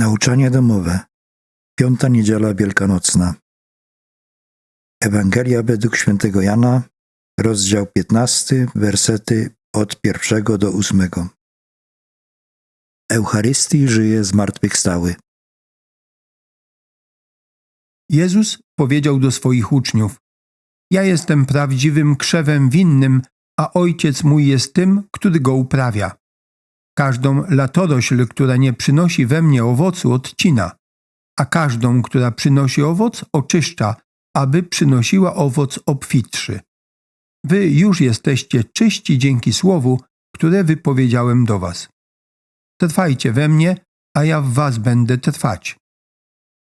Nauczanie domowe. Piąta niedziela wielkanocna. Ewangelia według świętego Jana, rozdział 15, wersety od pierwszego do ósmego. Eucharystii żyje zmartwychwstały. Jezus powiedział do swoich uczniów: Ja jestem prawdziwym krzewem winnym, a ojciec mój jest tym, który go uprawia. Każdą latorośl, która nie przynosi we mnie owocu, odcina, a każdą, która przynosi owoc, oczyszcza, aby przynosiła owoc obfitszy. Wy już jesteście czyści dzięki słowu, które wypowiedziałem do was. Trwajcie we mnie, a ja w was będę trwać.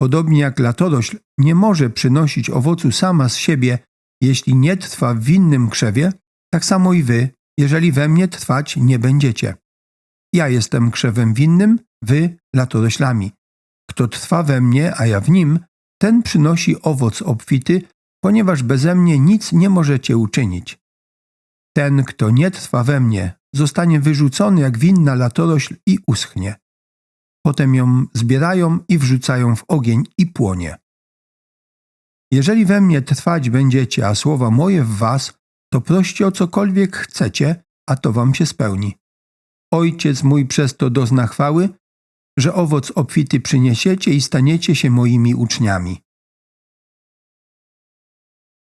Podobnie jak latorośl nie może przynosić owocu sama z siebie, jeśli nie trwa w winnym krzewie, tak samo i wy, jeżeli we mnie trwać nie będziecie. Ja jestem krzewem winnym, wy latoroślami. Kto trwa we mnie, a ja w nim, ten przynosi owoc obfity, ponieważ beze mnie nic nie możecie uczynić. Ten, kto nie trwa we mnie, zostanie wyrzucony jak winna latorośl i uschnie. Potem ją zbierają i wrzucają w ogień i płonie. Jeżeli we mnie trwać będziecie, a słowa moje w was, to proście o cokolwiek chcecie, a to wam się spełni. Ojciec mój przez to dozna chwały, że owoc obfity przyniesiecie i staniecie się moimi uczniami.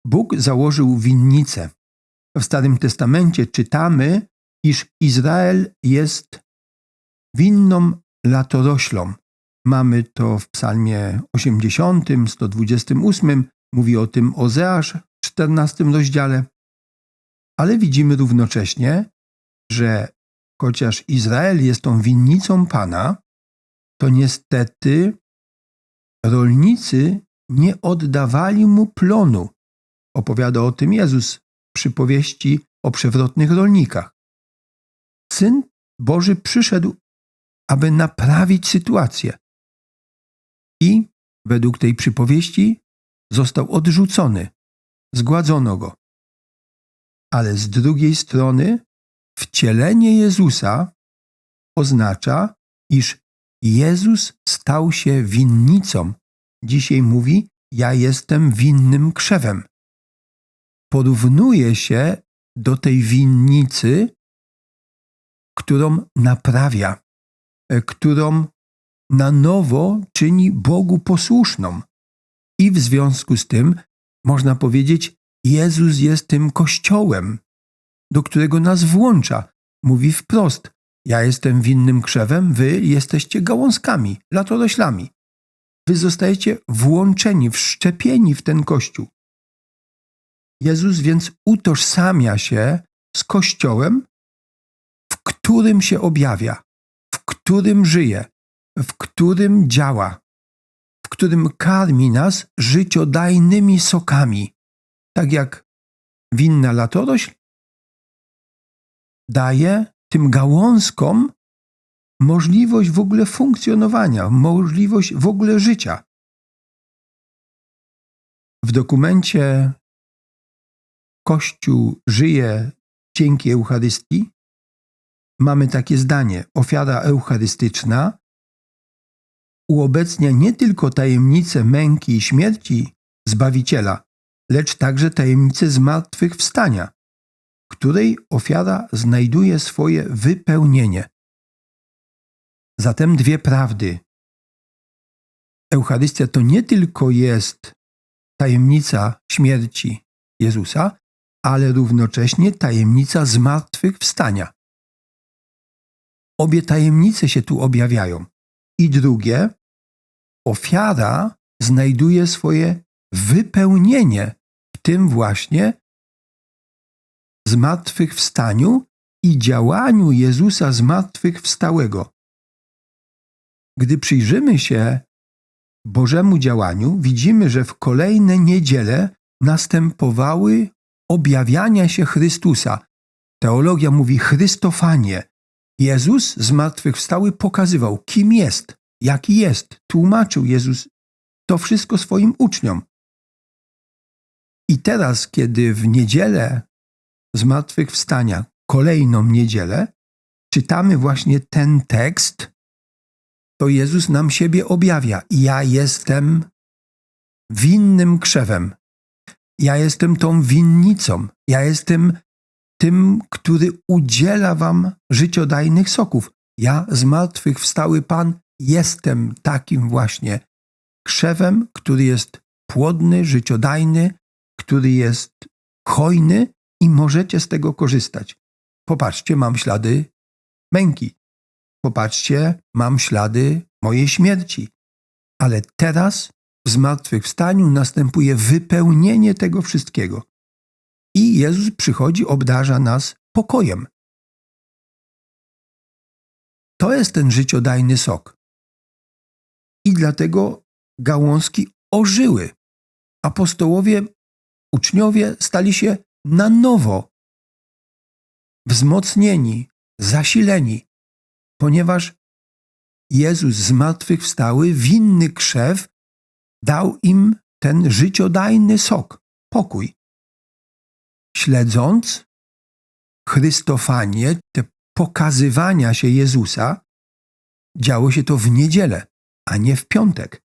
Bóg założył winnicę. W Starym Testamencie czytamy, iż Izrael jest winną latoroślą. Mamy to w Psalmie 80, 128, mówi o tym Ozeasz w 14 rozdziale. Ale widzimy równocześnie, że chociaż Izrael jest tą winnicą Pana, to niestety rolnicy nie oddawali mu plonu. Opowiada o tym Jezus w przypowieści o przewrotnych rolnikach. Syn Boży przyszedł, aby naprawić sytuację. I według tej przypowieści został odrzucony, zgładzono go. Ale z drugiej strony wcielenie Jezusa oznacza, iż Jezus stał się winnicą. Dzisiaj mówi: Ja jestem winnym krzewem. Porównuje się do tej winnicy, którą naprawia, e, którą na nowo czyni Bogu posłuszną. I w związku z tym można powiedzieć, Jezus jest tym kościołem, do którego nas włącza. Mówi wprost: Ja jestem winnym krzewem, wy jesteście gałązkami, latoroślami. Wy zostajecie włączeni, wszczepieni w ten kościół. Jezus więc utożsamia się z kościołem, w którym się objawia, w którym żyje, w którym działa, w którym karmi nas życiodajnymi sokami, tak jak winna latorośl daje tym gałązkom możliwość w ogóle funkcjonowania, możliwość w ogóle życia. W dokumencie Kościół żyje dzięki Eucharystii mamy takie zdanie: ofiara eucharystyczna uobecnia nie tylko tajemnicę męki i śmierci Zbawiciela, lecz także tajemnicę zmartwychwstania, której ofiara znajduje swoje wypełnienie. Zatem dwie prawdy. Eucharystia to nie tylko jest tajemnica śmierci Jezusa, ale równocześnie tajemnica zmartwychwstania. Obie tajemnice się tu objawiają. I drugie, ofiara znajduje swoje wypełnienie w tym właśnie zmartwychwstaniu i działaniu Jezusa zmartwychwstałego. Gdy przyjrzymy się Bożemu działaniu, widzimy, że w kolejne niedziele następowały objawiania się Chrystusa. Teologia mówi Chrystofanie. Jezus zmartwychwstały pokazywał, kim jest, jaki jest. Tłumaczył Jezus to wszystko swoim uczniom. I teraz, kiedy w niedzielę zmartwychwstania, kolejną niedzielę, czytamy właśnie ten tekst, to Jezus nam siebie objawia. Ja jestem winnym krzewem. Ja jestem tą winnicą. Ja jestem tym, który udziela wam życiodajnych soków. Ja, zmartwychwstały Pan, jestem takim właśnie krzewem, który jest płodny, życiodajny, który jest hojny i możecie z tego korzystać. Popatrzcie, mam ślady męki. Popatrzcie, mam ślady mojej śmierci. Ale teraz w zmartwychwstaniu następuje wypełnienie tego wszystkiego. I Jezus przychodzi, obdarza nas pokojem. To jest ten życiodajny sok. I dlatego gałązki ożyły. Apostołowie, uczniowie stali się na nowo wzmocnieni, zasileni, ponieważ Jezus zmartwychwstały, winny krzew, dał im ten życiodajny sok, pokój. Śledząc Chrystofanie, te pokazywania się Jezusa, działo się to w niedzielę, a nie w piątek.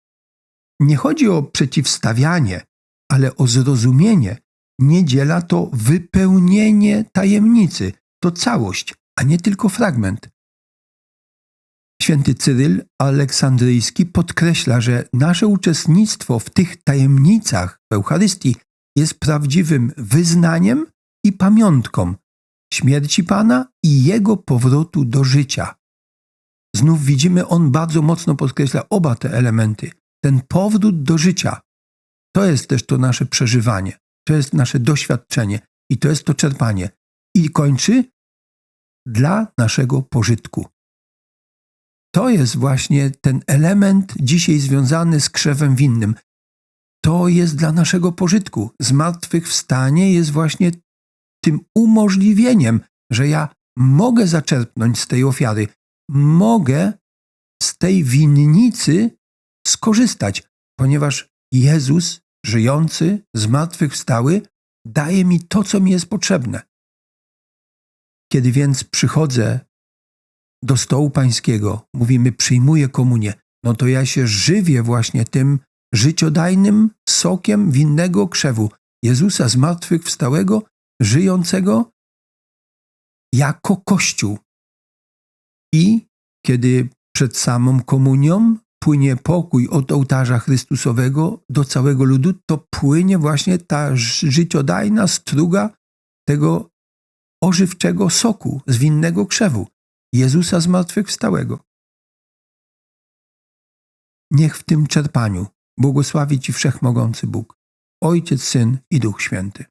Nie chodzi o przeciwstawianie, ale o zrozumienie. Niedziela to wypełnienie tajemnicy, to całość, a nie tylko fragment. Święty Cyryl Aleksandryjski podkreśla, że nasze uczestnictwo w tych tajemnicach w Eucharystii jest prawdziwym wyznaniem i pamiątką śmierci Pana i Jego powrotu do życia. Znów widzimy, on bardzo mocno podkreśla oba te elementy. Ten powrót do życia to jest też to nasze przeżywanie, to jest nasze doświadczenie i to jest to czerpanie. I kończy dla naszego pożytku. To jest właśnie ten element dzisiaj związany z krzewem winnym. To jest dla naszego pożytku. Zmartwychwstanie jest właśnie tym umożliwieniem, że ja mogę zaczerpnąć z tej ofiary, mogę z tej winnicy skorzystać, ponieważ Jezus, żyjący, zmartwychwstały, daje mi to, co mi jest potrzebne. Kiedy więc przychodzę do stołu pańskiego, mówimy, przyjmuję komunię, no to ja się żywię właśnie tym życiodajnym sokiem winnego krzewu Jezusa zmartwychwstałego, żyjącego jako Kościół. I kiedy przed samą komunią płynie pokój od ołtarza Chrystusowego do całego ludu, to płynie właśnie ta życiodajna struga tego ożywczego soku z winnego krzewu Jezusa zmartwychwstałego. Niech w tym czerpaniu błogosławi Ci Wszechmogący Bóg, Ojciec, Syn i Duch Święty.